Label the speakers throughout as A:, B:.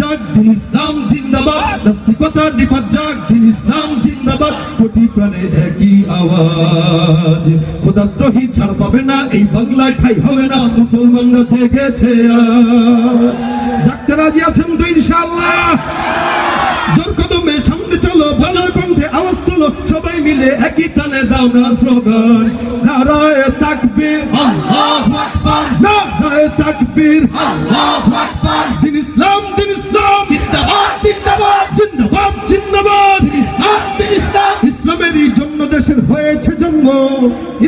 A: যাক দিন ইসলাম জিন্দাবাদ। নাস্তিকতার বিপজ্জাক দিন ইসলাম জিন্দাবাদ। কোটি প্রাণে একই আওয়াজ। খোদাদ্রোহী ছাড় পাবে না, এই বাংলায় ঠাই হবে না। মুসলমানরা জেগেছে জাগতে রাজি আছেন তো ইনশাআল্লাহ। জোর মিলে একই তালে দাও না স্লোগান নারায় তাকবীর।
B: আল্লাহু আকবার।
A: নারায় তাকবীর।
B: আল্লাহু আকবার।
A: দিন ইসলাম দিন ইসলাম।
B: জিন্দাবাদ জিন্দাবাদ।
A: জিন্দাবাদ জিন্দাবাদ।
B: দিন ইসলাম দিন ইসলাম।
A: ইসলামেরই জন্য দেশের হয়েছে জন্ম।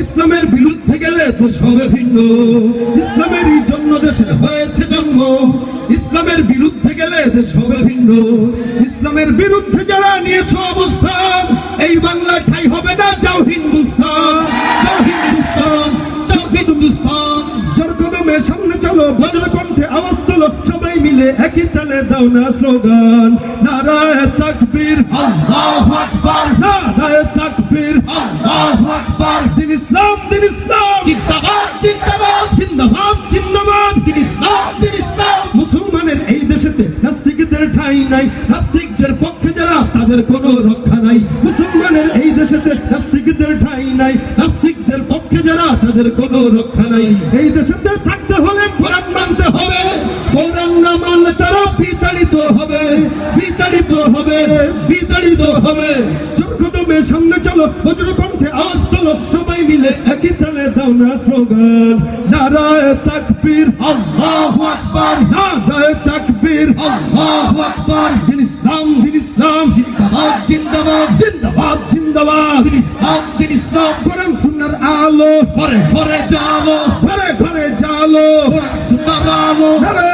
A: ইসলামের বিরুদ্ধে গেলে তো হবে ভিন্ন। ইসলামেরই জন্য দেশের হয়েছে জন্ম। ইসলামের বিরুদ্ধে গেলে দেশ হবে ভিন্ন। ইসলামের বিরুদ্ধে যারা নিয়েছ অবস্থান কণ্ঠে আওয়াজ তোলো সবাই মিলে একই তালে দাও না স্লোগান। নারায় তাকবীর।
B: আল্লাহু আকবার।
A: নারায় তাকবীর।
B: আল্লাহু আকবার।
A: দিন ইসলাম দিন ইসলাম।
B: জিন্দাবাদ জিন্দাবাদ।
A: জিন্দাবাদ জিন্দাবাদ।
B: দিন ইসলাম দিন ইসলাম।
A: মুসলমানের এই দেশেতে নাস্তিকদের ঠাই নাই। নাস্তিকদের পক্ষে যারা তাদের কোনো রক্ষা নাই। মুসলমানের এই দেশেতে নাস্তিকদের ঠাই নাই। নাস্তিকদের পক্ষে যারা তাদের কোনো রক্ষা নাই। এই দেশেতে থাকতে হলে বিতাড়িত হবে বিতাড়িত হবে। জোর সামনে চলো বজ্র কণ্ঠে আওয়াজ তোলো সবাই মিলে একই তালে দাও না স্লোগান। নারায় তাকবীর।
B: আল্লাহু আকবার।
A: নারায় তাকবীর।
B: আল্লাহু আকবার।
A: দিন ইসলাম দিন ইসলাম।
B: জিন্দাবাদ জিন্দাবাদ।
A: জিন্দাবাদ জিন্দাবাদ।
B: দিন ইসলাম দিন ইসলাম।
A: কোরআন সুন্নার আলো।
B: ঘরে ঘরে জালো।
A: ঘরে ঘরে জালো।
B: কোরআন সুন্নাহর আলো।
A: তাকবীর